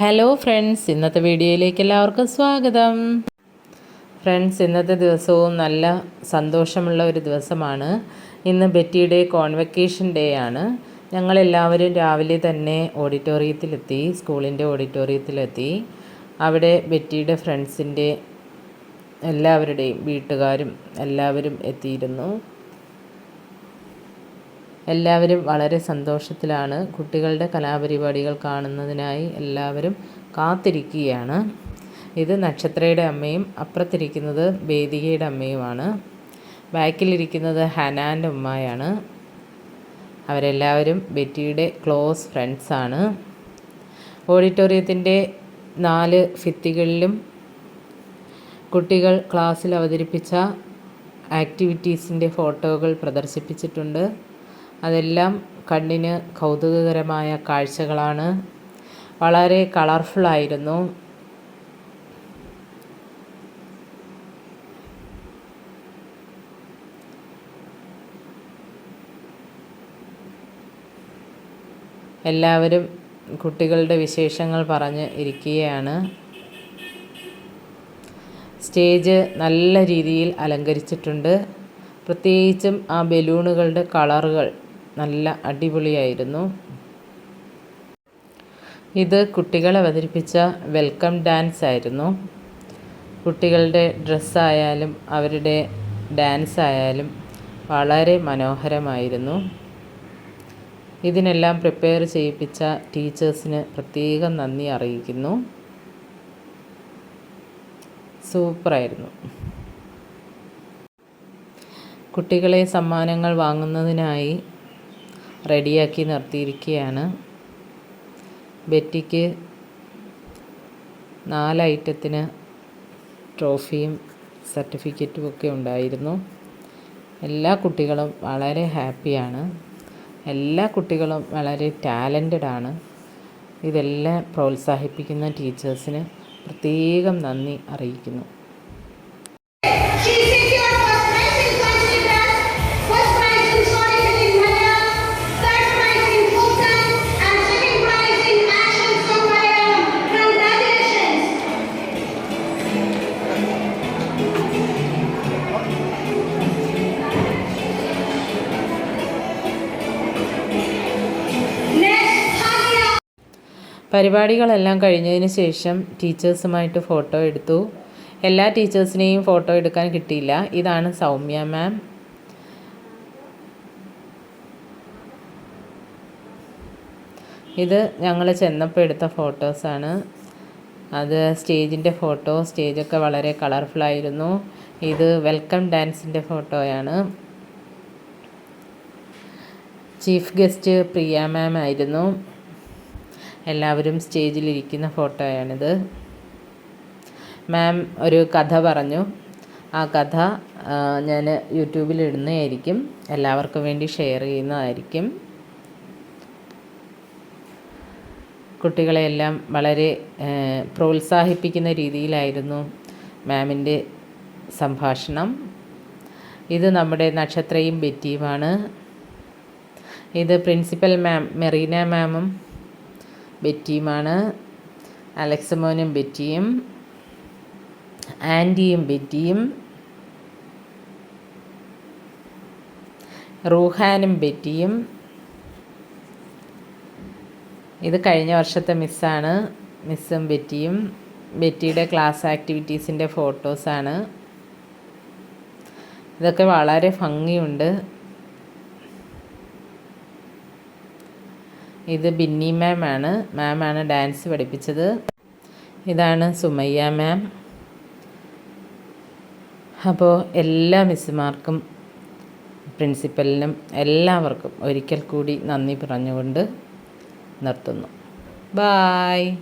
Hello friends ഇന്നത്തെ വീഡിയോയിലേക്ക് എല്ലാവർക്കും സ്വാഗതം. ഫ്രണ്ട്സ് ഇന്നത്തെ ദിവസവും നല്ല സന്തോഷമുള്ള ഒരു ദിവസമാണ്. ഇന്ന് ബെറ്റിയുടെ കോൺവെക്കേഷൻ ഡേ ആണ്. ഞങ്ങളെല്ലാവരും രാവിലെ തന്നെ ഓഡിറ്റോറിയത്തിലെത്തി സ്കൂളിന്റെ ഓഡിറ്റോറിയത്തിലെത്തി. അവിടെ ബെറ്റിയുടെ ഫ്രണ്ട്സിന്റെ എല്ലാവരുടെയും വീട്ടുകാരും എല്ലാവരും എത്തിയിരുന്നു. എല്ലാവരും വളരെ സന്തോഷത്തിലാണ്. കുട്ടികളുടെ കലാപരിപാടികൾ കാണുന്നതിനായി എല്ലാവരും കാത്തിരിക്കുകയാണ്. ഇത് നക്ഷത്രയുടെ അമ്മയും അപ്പുറത്തിരിക്കുന്നത് വേദികയുടെ അമ്മയുമാണ്. ബാക്കിലിരിക്കുന്നത് ഹനാന്റെ ഉമ്മയാണ്. അവരെല്ലാവരും ബെറ്റിയുടെ ക്ലോസ് ഫ്രണ്ട്സാണ് ഓഡിറ്റോറിയത്തിന്റെ നാല് ഭിത്തികളിലും കുട്ടികൾ ക്ലാസ്സിൽ അവതരിപ്പിച്ച ആക്ടിവിറ്റീസിന്റെ ഫോട്ടോകൾ പ്രദർശിപ്പിച്ചിട്ടുണ്ട്. അതെല്ലാം കണ്ണിന് കൗതുകകരമായ കാഴ്ചകളാണ്. വളരെ കളർഫുള്ളായിരുന്നു എല്ലാവരും കുട്ടികളുടെ വിശേഷങ്ങൾ പറഞ്ഞ് ഇരിക്കുകയാണ്. സ്റ്റേജ് നല്ല രീതിയിൽ അലങ്കരിച്ചിട്ടുണ്ട്. പ്രത്യേകിച്ചും ആ ബലൂണുകളുടെ കളറുകൾ നല്ല അടിപൊളിയായിരുന്നു. ഇത് കുട്ടികൾ അവതരിപ്പിച്ച വെൽക്കം ഡാൻസ് ആയിരുന്നു. കുട്ടികളുടെ ഡ്രസ്സായാലും അവരുടെ ഡാൻസ് ആയാലും വളരെ മനോഹരമായിരുന്നു. ഇതിനെല്ലാം പ്രിപ്പയർ ചെയ്യിപ്പിച്ച ടീച്ചേഴ്സിന് പ്രത്യേകം നന്ദി അറിയിക്കുന്നു. സൂപ്പറായിരുന്നു. കുട്ടികളെ സമ്മാനങ്ങൾ വാങ്ങുന്നതിനായി റെഡിയാക്കി നിർത്തിയിരിക്കുകയാണ്. ബെറ്റിക്ക് നാല് ഐറ്റത്തിന് ട്രോഫിയും സർട്ടിഫിക്കറ്റും ഒക്കെ ഉണ്ടായിരുന്നു. എല്ലാ കുട്ടികളും വളരെ ഹാപ്പിയാണ്. എല്ലാ കുട്ടികളും വളരെ ടാലന്റഡ് ആണ്. ഇതെല്ലാം പ്രോത്സാഹിപ്പിക്കുന്ന ടീച്ചേഴ്സിന് പ്രത്യേകം നന്ദി അറിയിക്കുന്നു. പരിപാടികളെല്ലാം കഴിഞ്ഞതിന് ശേഷം ടീച്ചേഴ്സുമായിട്ട് ഫോട്ടോ എടുത്തു. എല്ലാ ടീച്ചേഴ്സിനെയും ഫോട്ടോ എടുക്കാൻ കിട്ടിയില്ല. ഇതാണ് സൗമ്യ മാം. ഇത് ഞങ്ങൾ ചെന്നപ്പോൾ എടുത്ത ഫോട്ടോസാണ്. അത് സ്റ്റേജിന്റെ ഫോട്ടോ. സ്റ്റേജൊക്കെ വളരെ കളർഫുള്ളായിരുന്നു. ഇത് വെൽക്കം ഡാൻസിന്റെ ഫോട്ടോയാണ്. ചീഫ് ഗസ്റ്റ് പ്രിയ മാം ആയിരുന്നു. എല്ലാവരും സ്റ്റേജിലിരിക്കുന്ന ഫോട്ടോയാണിത്. മാം ഒരു കഥ പറഞ്ഞു. ആ കഥ ഞാൻ യൂട്യൂബിൽ ഇടുന്നതായിരിക്കും എല്ലാവർക്കും വേണ്ടി ഷെയർ ചെയ്യുന്നതായിരിക്കും. കുട്ടികളെയെല്ലാം വളരെ പ്രോത്സാഹിപ്പിക്കുന്ന രീതിയിലായിരുന്നു മാമിന്റെ സംഭാഷണം. ഇത് നമ്മുടെ നക്ഷത്രയും ബെറ്റിയുമാണ്. ഇത് പ്രിൻസിപ്പൽ മാം മെറീന മാമും ബെറ്റിയുമാണ്. അലക്സമോനും ബെറ്റിയും ആന്റിയും ബെറ്റിയും റൂഹാനും ബെറ്റിയും. ഇത് കഴിഞ്ഞ വർഷത്തെ മിസ്സാണ്. മിസ്സും ബെറ്റിയും. ബെറ്റിയുടെ ക്ലാസ് ആക്ടിവിറ്റീസിന്റെ ഫോട്ടോസാണ്. ഇതൊക്കെ വളരെ ഭംഗിയുണ്ട്. ഇത് ബിന്നി മാം ആണ്. മാം ആണ് ഡാൻസ് പഠിപ്പിച്ചത്. ഇതാണ് സുമയ്യ മാം അപ്പോൾ എല്ലാ മിസ്സുമാർക്കും പ്രിൻസിപ്പലിനും എല്ലാവർക്കും ഒരിക്കൽ കൂടി നന്ദി പറഞ്ഞുകൊണ്ട് നിർത്തുന്നു. ബായ്